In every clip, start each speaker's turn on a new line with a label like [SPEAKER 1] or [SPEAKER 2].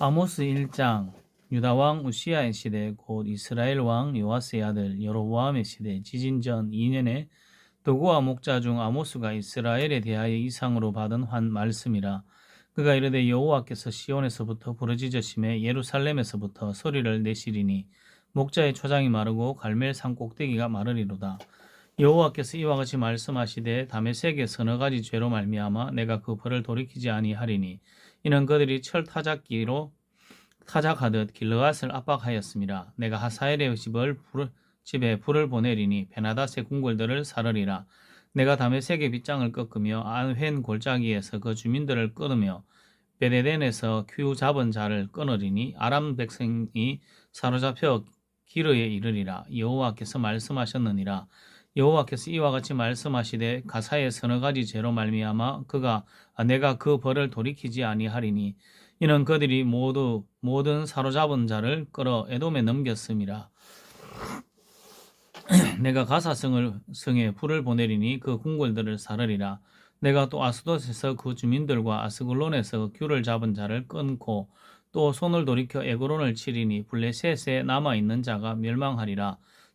[SPEAKER 1] 아모스 1장 유다 왕 우시아의 시대 곧 이스라엘 왕 요아스의 아들 여로보암의 시대 지진 전 2년에 도구와 목자 중 아모스가 이스라엘에 대하여 이상으로 받은 환 말씀이라. 그가 이르되 여호와께서 시온에서부터 부르짖으심에 예루살렘에서부터 소리를 내시리니 목자의 초장이 마르고 갈멜 산 꼭대기가 마르리로다. 여호와께서 이와 같이 말씀하시되 다메섹의 서너 가지 죄로 말미암아 내가 그 벌을 돌이키지 아니하리니 이는 그들이 철 타작기로 타작하듯 길르앗을 압박하였습니다. 내가 하사엘의 집을 불, 집에 불을 보내리니 베나닷의 궁궐들을 사르리라. 내가 다메섹의 빗장을 꺾으며 안웬 골짜기에서 그 주민들을 끊으며 베데덴에서 큐 잡은 자를 끊으리니 아람 백성이 사로잡혀 기르에 이르리라. 여호와께서 말씀하셨느니라. 여호와께서 이와 같이 말씀하시되 가사의 서너 가지 죄로 말미암아 그가 아, 내가 그 벌을 돌이키지 아니하리니 이는 그들이 모두 모든 사로잡은 자를 끌어 에돔에 넘겼음이라. 내가 가사성을 성에 불을 보내리니 그 궁궐들을 사르리라. 내가 또 아스돗에서 그 주민들과 아스글론에서 귤을 잡은 자를 끊고 또 손을 돌이켜 에그론을 치리니 블레셋에 남아 있는 자가 멸망하리라.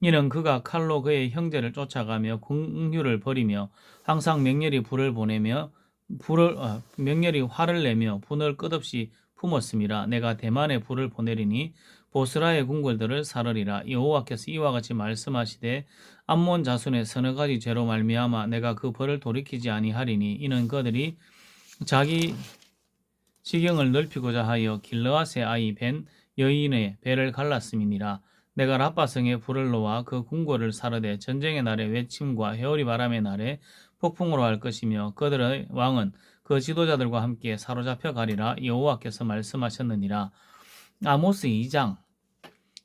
[SPEAKER 1] 이는 그가 칼로 그의 형제를 쫓아가며 궁유를 버리며 항상 맹렬히 불을 보내며 불을 어, 맹렬히 화를 내며 분을 끝없이 품었음이라 내가 대만에 불을 보내리니 보스라의 궁궐들을 사르리라. 여호와께서 이와 같이 말씀하시되 암몬 자손의 서너 가지 죄로 말미암아 내가 그 벌을 돌이키지 아니하리니 이는 그들이 자기 지경을 넓히고자 하여 길르앗의 아이 벤 여인의 배를 갈랐음이니라 내가 라빠성에 불을 놓아 그 궁궐을 사르되 전쟁의 날에 외침과 해오리 바람의 날에 폭풍으로 할 것이며 그들의 왕은 그 지도자들과 함께 사로잡혀 가리라 여호와께서 말씀하셨느니라. 아모스 2장.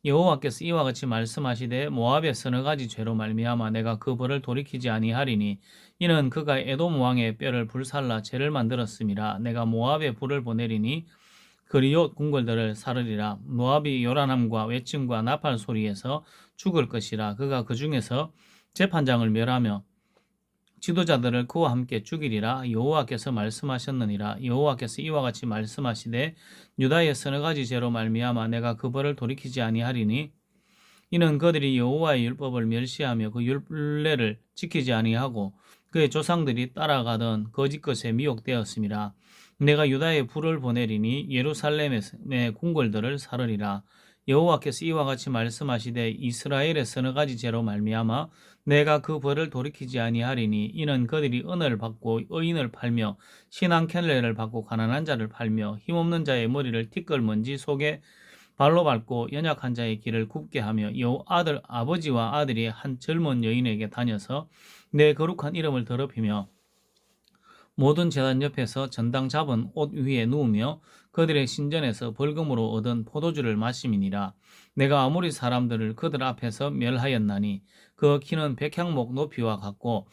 [SPEAKER 1] 여호와께서 이와 같이 말씀하시되 모압의 서너 가지 죄로 말미암아 내가 그 벌을 돌이키지 아니하리니 이는 그가 에돔 왕의 뼈를 불살라 죄를 만들었음이라 내가 모압에 불을 보내리니 그리옷 궁궐들을 사르리라. 모압이 요란함과 외침과 나팔 소리에서 죽을 것이라. 그가 그 중에서 재판장을 멸하며 지도자들을 그와 함께 죽이리라. 여호와께서 말씀하셨느니라. 여호와께서 이와 같이 말씀하시되 유다의 서너 가지 죄로 말미암아 내가 그 벌을 돌이키지 아니하리니 이는 그들이 여호와의 율법을 멸시하며 그 율례를 지키지 아니하고 그의 조상들이 따라가던 거짓 것에 미혹되었음이라 내가 유다에 불을 보내리니 예루살렘의 궁궐들을 사르리라. 여호와께서 이와 같이 말씀하시되 이스라엘의 서너 가지 죄로 말미암아 내가 그 벌을 돌이키지 아니하리니 이는 그들이 은을 받고 의인을 팔며 신앙 켈레를 받고 가난한 자를 팔며 힘없는 자의 머리를 티끌 먼지 속에 발로 밟고 연약한 자의 길을 굽게 하며 여 아들 아버지와 아들이 한 젊은 여인에게 다녀서 내 거룩한 이름을 더럽히며 모든 재단 옆에서 전당 잡은 옷 위에 누우며 그들의 신전에서 벌금으로 얻은 포도주를 마심이니라. 내가 아무리 사람들을 그들 앞에서 멸하였나니 그 키는 백향목 높이와 같고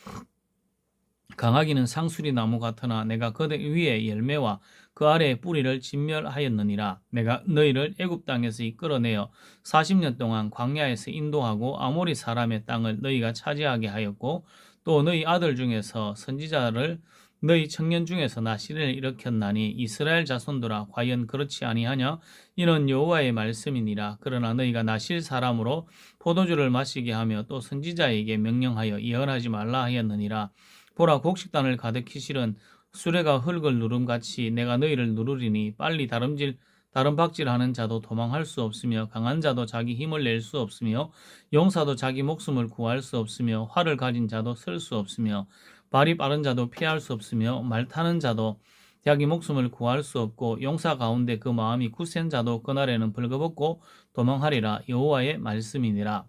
[SPEAKER 1] 강하기는 상수리 나무 같으나 내가 그들 위에 열매와 그 아래의 뿌리를 진멸하였느니라. 내가 너희를 애굽 땅에서 이끌어내어 40년 동안 광야에서 인도하고 아모리 사람의 땅을 너희가 차지하게 하였고 또 너희 아들 중에서 선지자를 너희 청년 중에서 나시를 일으켰나니 이스라엘 자손들아 과연 그렇지 아니하냐? 이는 여호와의 말씀이니라. 그러나 너희가 나실 사람으로 포도주를 마시게 하며 또 선지자에게 명령하여 예언하지 말라 하였느니라. 보라 곡식단을 가득히 실은 수레가 흙을 누름같이 내가 너희를 누르리니 빨리 다름질 다른 박질하는 자도 도망할 수 없으며 강한 자도 자기 힘을 낼 수 없으며 용사도 자기 목숨을 구할 수 없으며 활을 가진 자도 쓸 수 없으며 발이 빠른 자도 피할 수 없으며 말 타는 자도 자기 목숨을 구할 수 없고 용사 가운데 그 마음이 굳센 자도 그날에는 벌거벗고 도망하리라 여호와의 말씀이니라.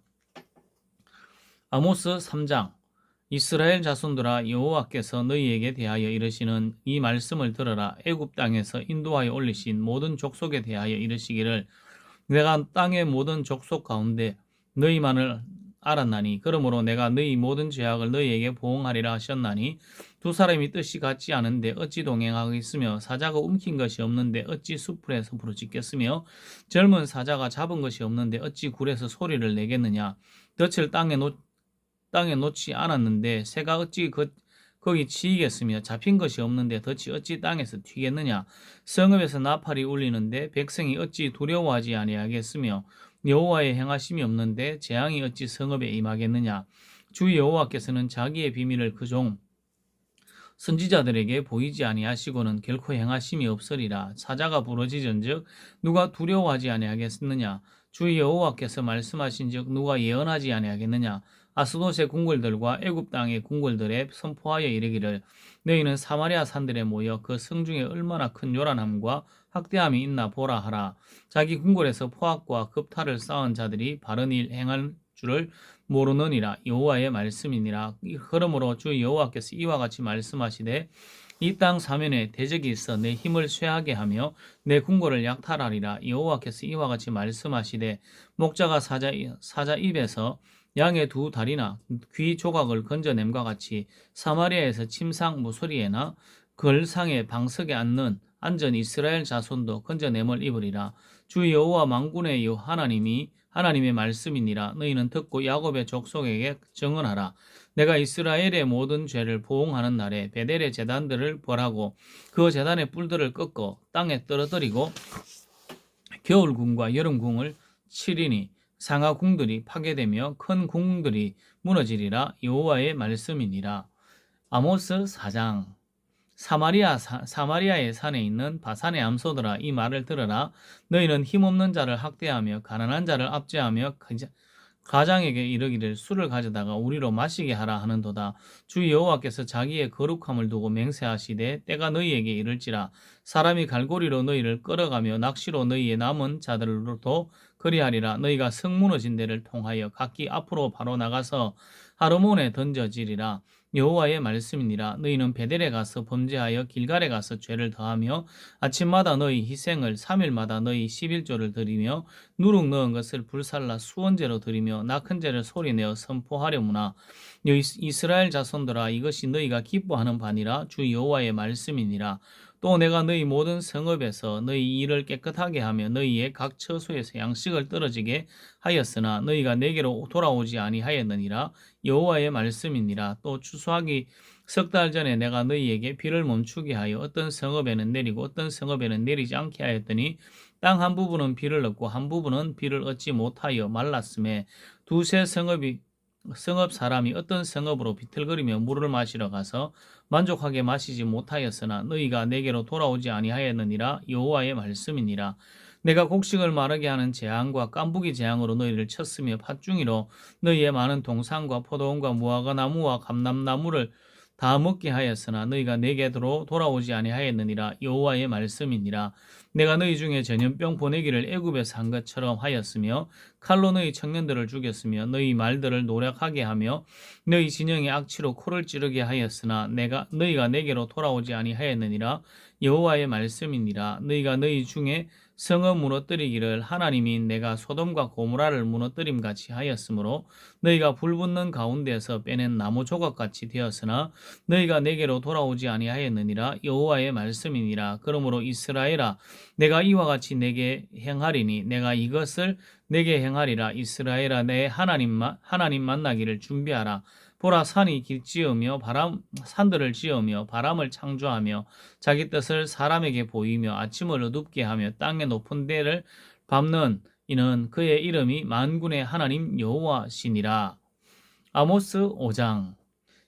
[SPEAKER 1] 아모스 3장 이스라엘 자손들아 여호와께서 너희에게 대하여 이르시는 이 말씀을 들어라 애굽 땅에서 인도하여 올리신 모든 족속에 대하여 이르시기를 내가 땅의 모든 족속 가운데 너희만을 알았나니 그러므로 내가 너희 모든 죄악을 너희에게 보응하리라 하셨나니 두 사람이 뜻이 같지 않은데 어찌 동행하겠으며 사자가 움킨 것이 없는데 어찌 수풀에서 부르짖겠으며 젊은 사자가 잡은 것이 없는데 어찌 굴에서 소리를 내겠느냐? 덫을 땅에 놓 땅에 놓지 않았는데 새가 어찌 그, 거기 치이겠으며 잡힌 것이 없는데 덫이 어찌 땅에서 튀겠느냐? 성읍에서 나팔이 울리는데 백성이 어찌 두려워하지 아니하겠으며 여호와의 행하심이 없는데 재앙이 어찌 성읍에 임하겠느냐? 주 여호와께서는 자기의 비밀을 그 종 선지자들에게 보이지 아니하시고는 결코 행하심이 없으리라. 사자가 부러지전즉 누가 두려워하지 아니하겠느냐? 주 여호와께서 말씀하신즉 누가 예언하지 아니하겠느냐 아스돗의 궁궐들과 애굽 땅의 궁궐들에 선포하여 이르기를 너희는 사마리아 산들에 모여 그 성중에 얼마나 큰 요란함과 학대함이 있나 보라 하라. 자기 궁궐에서 포악과 급탈을 쌓은 자들이 바른 일 행할 줄을 모르느니라. 여호와의 말씀이니라. 그러므로 주 여호와께서 이와 같이 말씀하시되 이땅 사면에 대적이 있어 내 힘을 쇠하게 하며 내 궁궐을 약탈하리라. 여호와께서 이와 같이 말씀하시되 목자가 사자, 사자 입에서 양의 두 다리나 귀 조각을 건져냄과 같이 사마리아에서 침상 무소리에나 걸상의 방석에 앉는 안전 이스라엘 자손도 건져냄을 입으리라. 주 여호와 망군의 여 하나님이 하나님의 말씀이니라. 너희는 듣고 야곱의 족속에게 정언하라. 내가 이스라엘의 모든 죄를 보응하는 날에 베델의 재단들을 벌하고 그 재단의 뿔들을 꺾어 땅에 떨어뜨리고 겨울궁과 여름궁을 치리니 상하 궁들이 파괴되며 큰 궁들이 무너지리라 여호와의 말씀이니라. 아모스 4장. 사마리아 사, 사마리아의 산에 있는 바산의 암소들아 이 말을 들으라. 너희는 힘없는 자를 학대하며 가난한 자를 압제하며 가장에게 이르기를 술을 가져다가 우리로 마시게 하라 하는도다. 주 여호와께서 자기의 거룩함을 두고 맹세하시되 때가 너희에게 이를지라. 사람이 갈고리로 너희를 끌어가며 낚시로 너희의 남은 자들로도 그리하리라. 너희가 성 무너진 데를 통하여 각기 앞으로 바로 나가서 하르몬에 던져지리라. 여호와의 말씀이니라. 너희는 베델에 가서 범죄하여 길갈에 가서 죄를 더하며 아침마다 너희 희생을 3일마다 너희 11조를 드리며 누룩 넣은 것을 불살라 수원제로 드리며 낙한 죄를 소리내어 선포하려무나. 이스라엘 자손들아 이것이 너희가 기뻐하는 바니라. 주 여호와의 말씀이니라 또 내가 너희 모든 성읍에서 너희 일을 깨끗하게 하며 너희의 각 처소에서 양식을 떨어지게 하였으나 너희가 내게로 돌아오지 아니하였느니라 여호와의 말씀이니라. 또 추수하기 석 달 전에 내가 너희에게 비를 멈추게 하여 어떤 성읍에는 내리고 어떤 성읍에는 내리지 않게 하였더니 땅 한 부분은 비를 얻고 한 부분은 비를 얻지 못하여 말랐음에 두세 성읍이 성읍 사람이 어떤 성읍으로 비틀거리며 물을 마시러 가서 만족하게 마시지 못하였으나 너희가 내게로 돌아오지 아니하였느니라 여호와의 말씀이니라. 내가 곡식을 마르게 하는 재앙과 깐부기 재앙으로 너희를 쳤으며 팥중이로 너희의 많은 동산과 포도원과 무화과 나무와 감람나무를 다 먹게 하였으나 너희가 내게로 돌아오지 아니하였느니라 여호와의 말씀이니라. 내가 너희 중에 전염병 보내기를 애굽에서 한 것처럼 하였으며 칼로 너희 청년들을 죽였으며 너희 말들을 노력하게 하며 너희 진영의 악취로 코를 찌르게 하였으나 내가 너희가 내게로 돌아오지 아니하였느니라 여호와의 말씀이니라. 너희가 너희 중에 성읍 무너뜨리기를 하나님이 내가 소돔과 고무라를 무너뜨림 같이 하였으므로 너희가 불붙는 가운데서 빼낸 나무 조각 같이 되었으나 너희가 내게로 돌아오지 아니하였느니라 여호와의 말씀이니라. 그러므로 이스라엘아 내가 이와 같이 내게 행하리니 내가 이것을 내게 행하리라. 이스라엘아 내 하나님 하나님 만나기를 준비하라 보라 산이 길지으며 바람 산들을 지으며 바람을 창조하며 자기 뜻을 사람에게 보이며 아침을 어둡게 하며 땅의 높은 데를 밟는 이는 그의 이름이 만군의 하나님 여호와시니라. 아모스 5장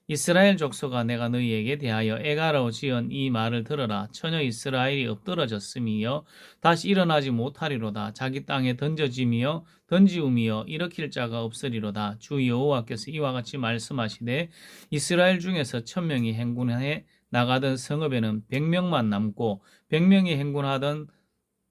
[SPEAKER 1] 이스라엘 족속아 내가 너희에게 대하여 애가로 지은 이 말을 들어라. 처녀 이스라엘이 엎드러졌음이여 다시 일어나지 못하리로다. 자기 땅에 던져짐이여 던지움이여 일으킬 자가 없으리로다. 주 여호와께서 이와 같이 말씀하시되 이스라엘 중에서 천명이 행군해 나가던 성읍에는 백명만 남고 백명이 행군하던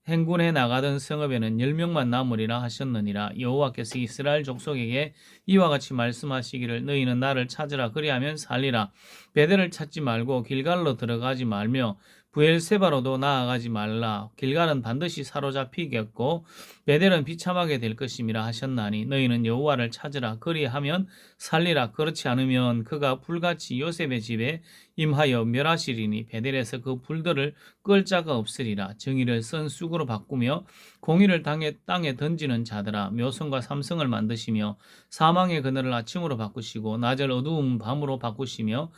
[SPEAKER 1] 행군해 나가던 성읍에는 열 명만 남으리라 하셨느니라. 여호와께서 이스라엘 족속에게 이와 같이 말씀하시기를 너희는 나를 찾으라. 그리하면 살리라. 베델을 찾지 말고 길갈로 들어가지 말며 부엘세바로도 나아가지 말라. 길갈은 반드시 사로잡히겠고 베델은 비참하게 될 것임이라 하셨나니 너희는 여호와를 찾으라. 그리하면 살리라. 그렇지 않으면 그가 불같이 요셉의 집에 임하여 멸하시리니 베델에서 그 불들을 끌 자가 없으리라. 정의를 쓴 쑥으로 바꾸며 공의를 땅에, 땅에 던지는 자들아 묘성과 삼성을 만드시며 사망의 그늘을 아침으로 바꾸시고 낮을 어두운 밤으로 바꾸시며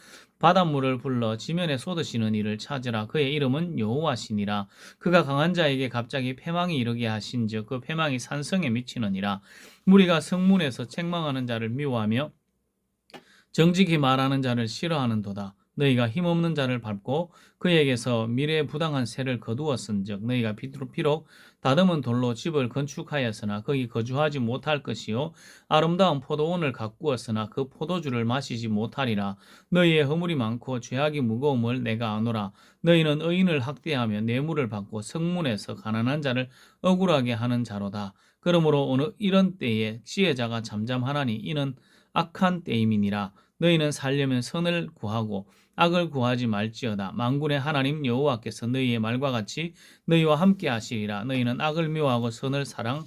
[SPEAKER 1] 바닷물을 불러 지면에 쏟으시는 이를 찾으라. 그의 이름은 여호와시니라. 그가 강한 자에게 갑자기 패망이 이르게 하신즉 그 패망이 산성에 미치느니라. 무리가 성문에서 책망하는 자를 미워하며 정직히 말하는 자를 싫어하는도다. 너희가 힘없는 자를 밟고 그에게서 미래의 부당한 세를 거두었은즉 너희가 비록 다듬은 돌로 집을 건축하였으나 거기 거주하지 못할 것이요. 아름다운 포도원을 가꾸었으나 그 포도주를 마시지 못하리라. 너희의 허물이 많고 죄악이 무거움을 내가 아노라. 너희는 의인을 학대하며 뇌물을 받고 성문에서 가난한 자를 억울하게 하는 자로다. 그러므로 어느 이런 때에 지혜자가 잠잠하나니 이는 악한 때임이니라 너희는 살려면 선을 구하고 악을 구하지 말지어다. 만군의 하나님 여호와께서 너희의 말과 같이 너희와 함께 하시리라. 너희는 악을 미워하고 선을 사랑하며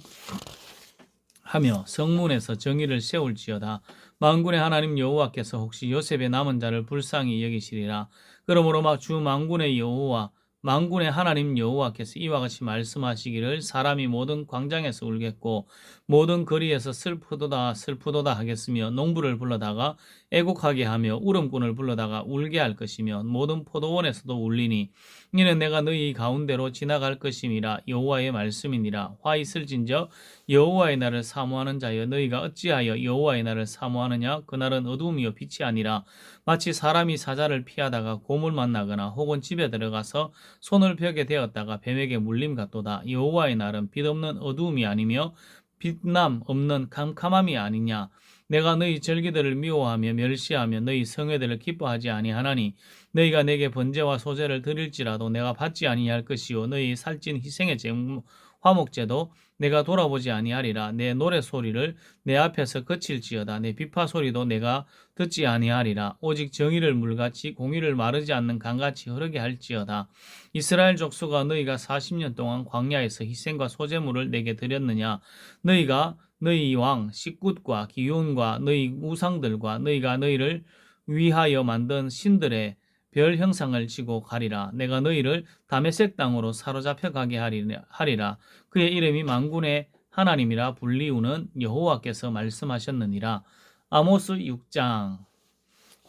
[SPEAKER 1] 성문에서 정의를 세울지어다. 만군의 하나님 여호와께서 혹시 요셉의 남은 자를 불쌍히 여기시리라. 그러므로 막 주 만군의 여호와 만군의 하나님 여호와께서 이와 같이 말씀하시기를 사람이 모든 광장에서 울겠고 모든 거리에서 슬프도다 슬프도다 하겠으며 농부를 불러다가 애곡하게 하며 울음꾼을 불러다가 울게 할 것이며 모든 포도원에서도 울리니 이는 내가 너희 가운데로 지나갈 것임이라 여호와의 말씀이니라. 화 있을진저 여호와의 날을 사모하는 자여 너희가 어찌하여 여호와의 날을 사모하느냐? 그날은 어두움이요 빛이 아니라 마치 사람이 사자를 피하다가 고물 만나거나 혹은 집에 들어가서 손을 벽에 대었다가 뱀에게 물림 같도다. 여호와의 날은 빛 없는 어두움이 아니며 빛남 없는 캄캄함이 아니냐. 내가 너희 절기들을 미워하며 멸시하며 너희 성회들을 기뻐하지 아니하나니 너희가 내게 번제와 소제를 드릴지라도 내가 받지 아니할 것이요. 너희 살찐 희생의 제물 화목제도 내가 돌아보지 아니하리라. 내 노래 소리를 내 앞에서 거칠지어다. 내 비파 소리도 내가 듣지 아니하리라. 오직 정의를 물같이 공의를 마르지 않는 강같이 흐르게 할지어다. 이스라엘 족수가 너희가 40년 동안 광야에서 희생과 소제물을 내게 드렸느냐? 너희가 너희 왕 식굿과 기운과 너희 우상들과 너희가 너희를 위하여 만든 신들의 별 형상을 지고 가리라. 내가 너희를 다메섹 땅으로 사로잡혀 가게 하리라. 그의 이름이 만군의 하나님이라 불리우는 여호와께서 말씀하셨느니라. 아모스 6장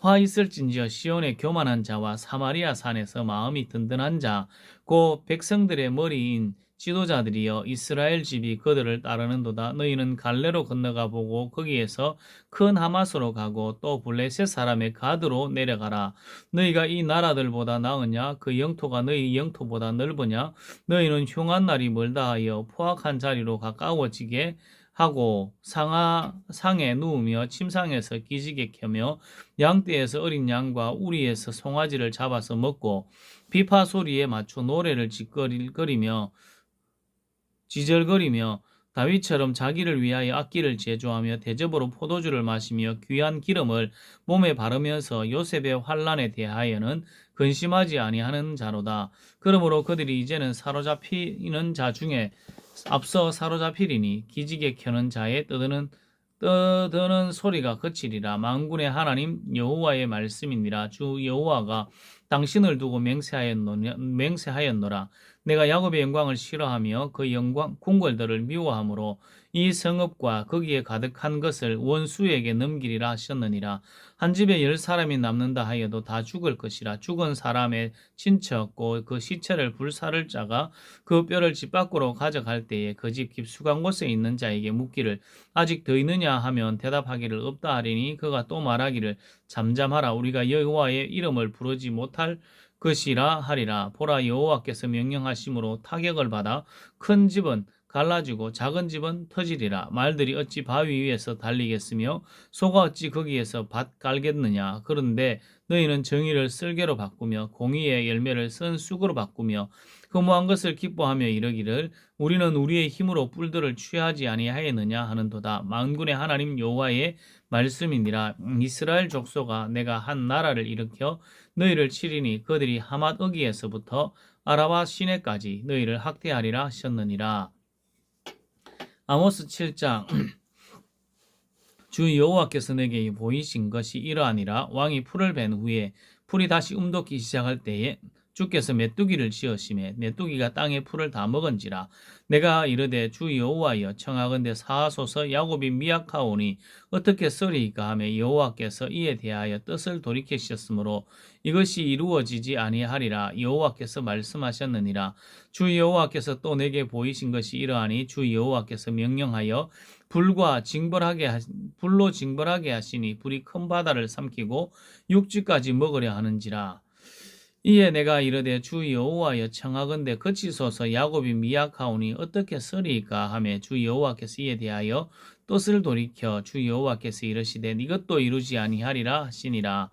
[SPEAKER 1] 화 있을진지어 시온의 교만한 자와 사마리아 산에서 마음이 든든한 자, 고 백성들의 머리인 지도자들이여 이스라엘 집이 그들을 따르는도다. 너희는 갈레로 건너가 보고 거기에서 큰 하마스로 가고 또 블레셋 사람의 가드로 내려가라. 너희가 이 나라들보다 나으냐? 그 영토가 너희 영토보다 넓으냐? 너희는 흉한 날이 멀다 하여 포악한 자리로 가까워지게 하고 상하, 상에 누우며 침상에서 기지개 켜며 양떼에서 어린 양과 우리에서 송아지를 잡아서 먹고 비파 소리에 맞춰 노래를 짓거리며 지절거리며 다윗처럼 자기를 위하여 악기를 제조하며 대접으로 포도주를 마시며 귀한 기름을 몸에 바르면서 요셉의 환란에 대하여는 근심하지 아니하는 자로다. 그러므로 그들이 이제는 사로잡히는 자 중에 앞서 사로잡히리니 기지개 켜는 자의 떠드는 떠드는 소리가 그치리라 만군의 하나님 여호와의 말씀이니라 주 여호와가 당신을 두고 맹세하였노라, 맹세하였노라. 내가 야곱의 영광을 싫어하며 그 영광 궁궐들을 미워하므로 이 성읍과 거기에 가득한 것을 원수에게 넘기리라 하셨느니라. 한 집에 열 사람이 남는다 하여도 다 죽을 것이라. 죽은 사람의 친척고 그 시체를 불사를 자가 그 뼈를 집 밖으로 가져갈 때에 그 집 깊숙한 곳에 있는 자에게 묻기를 아직 더 있느냐 하면 대답하기를 없다 하리니 그가 또 말하기를 잠잠하라. 우리가 여호와의 이름을 부르지 못할 것이라 하리라. 보라 여호와께서 명령하심으로 타격을 받아 큰 집은 갈라지고 작은 집은 터지리라. 말들이 어찌 바위 위에서 달리겠으며 소가 어찌 거기에서 밭 깔겠느냐? 그런데 너희는 정의를 쓸개로 바꾸며 공의의 열매를 쓴 쑥으로 바꾸며 허무한 것을 기뻐하며 이르기를 우리는 우리의 힘으로 뿔들을 취하지 아니하였느냐 하는도다. 만군의 하나님 여호와의 말씀이니라. 이스라엘 족소가 내가 한 나라를 일으켜 너희를 치리니 그들이 하맛 어기에서부터 아라바 시내까지 너희를 학대하리라 하셨느니라. 아모스 7장 주 여호와께서 내게 보이신 것이 이러하니라. 왕이 풀을 벤 후에 풀이 다시 움돋기 시작할 때에 주께서 메뚜기를 지으심에 메뚜기가 땅의 풀을 다 먹은지라 내가 이르되 주 여호와여 청하건대 사하소서 야곱이 미약하오니 어떻게 쓰리이까 하며 여호와께서 이에 대하여 뜻을 돌이키셨으므로 이것이 이루어지지 아니하리라 여호와께서 말씀하셨느니라 주 여호와께서 또 내게 보이신 것이 이러하니 주 여호와께서 명령하여 불과 징벌하게 하, 불로 징벌하게 하시니 불이 큰 바다를 삼키고 육지까지 먹으려 하는지라 이에 내가 이르되 주 여호와여 청하건대 그치소서 야곱이 미약하오니 어떻게 쓰리이까 하며 주 여호와께서 이에 대하여 뜻을 돌이켜 주 여호와께서 이르시되 이것도 이루지 아니하리라 하시니라.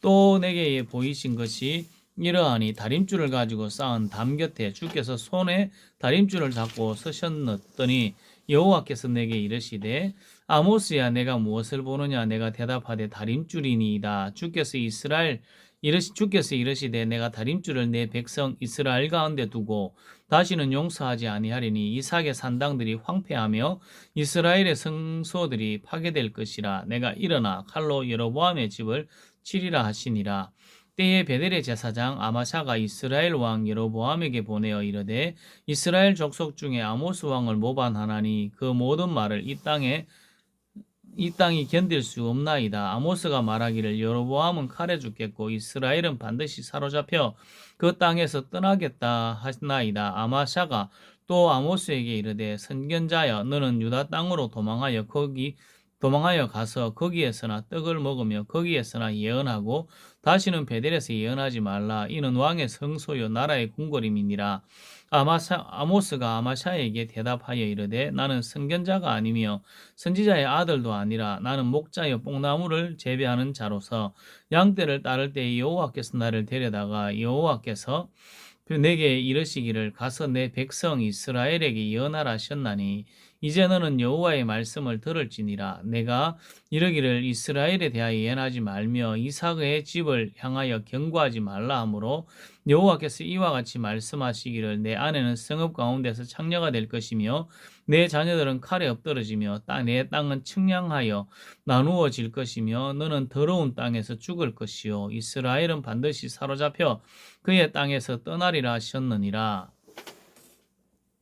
[SPEAKER 1] 또 내게 보이신 것이 이러하니 다림줄을 가지고 쌓은 담 곁에 주께서 손에 다림줄을 잡고 서셨더니 여호와께서 내게 이르시되 아모스야 내가 무엇을 보느냐 내가 대답하되 다림줄이니이다. 주께서 이스라엘 이르시 주께서 이르시되 내가 다림줄을 내 백성 이스라엘 가운데 두고 다시는 용서하지 아니하리니 이삭의 산당들이 황폐하며 이스라엘의 성소들이 파괴될 것이라 내가 일어나 칼로 여로보암의 집을 치리라 하시니라. 때에 베델의 제사장 아마샤가 이스라엘 왕 여로보암에게 보내어 이르되 이스라엘 족속 중에 아모스 왕을 모반하나니 그 모든 말을 이 땅에 이 땅이 견딜 수 없나이다. 아모스가 말하기를 여로보암은 칼에 죽겠고 이스라엘은 반드시 사로잡혀 그 땅에서 떠나겠다 하나이다. 아마샤가 또 아모스에게 이르되 선견자여 너는 유다 땅으로 도망하여 거기 도망하여 가서 거기에서나 떡을 먹으며 거기에서나 예언하고 다시는 베델에서 예언하지 말라 이는 왕의 성소요 나라의 궁궐임이니라 아마사, 아모스가 아마샤에게 대답하여 이르되 나는 선견자가 아니며 선지자의 아들도 아니라 나는 목자여 뽕나무를 재배하는 자로서 양떼를 따를 때 여호와께서 나를 데려다가 여호와께서 내게 이르시기를 가서 내 백성 이스라엘에게 예언하라 하셨나니 이제 너는 여호와의 말씀을 들을지니라. 내가 이르기를 이스라엘에 대하여 예언하지 말며 이삭의 집을 향하여 경고하지 말라 하므로 여호와께서 이와 같이 말씀하시기를 내 아내는 성읍 가운데서 창녀가 될 것이며 내 자녀들은 칼에 엎드러지며 내 땅은 측량하여 나누어질 것이며 너는 더러운 땅에서 죽을 것이요. 이스라엘은 반드시 사로잡혀 그의 땅에서 떠나리라 하셨느니라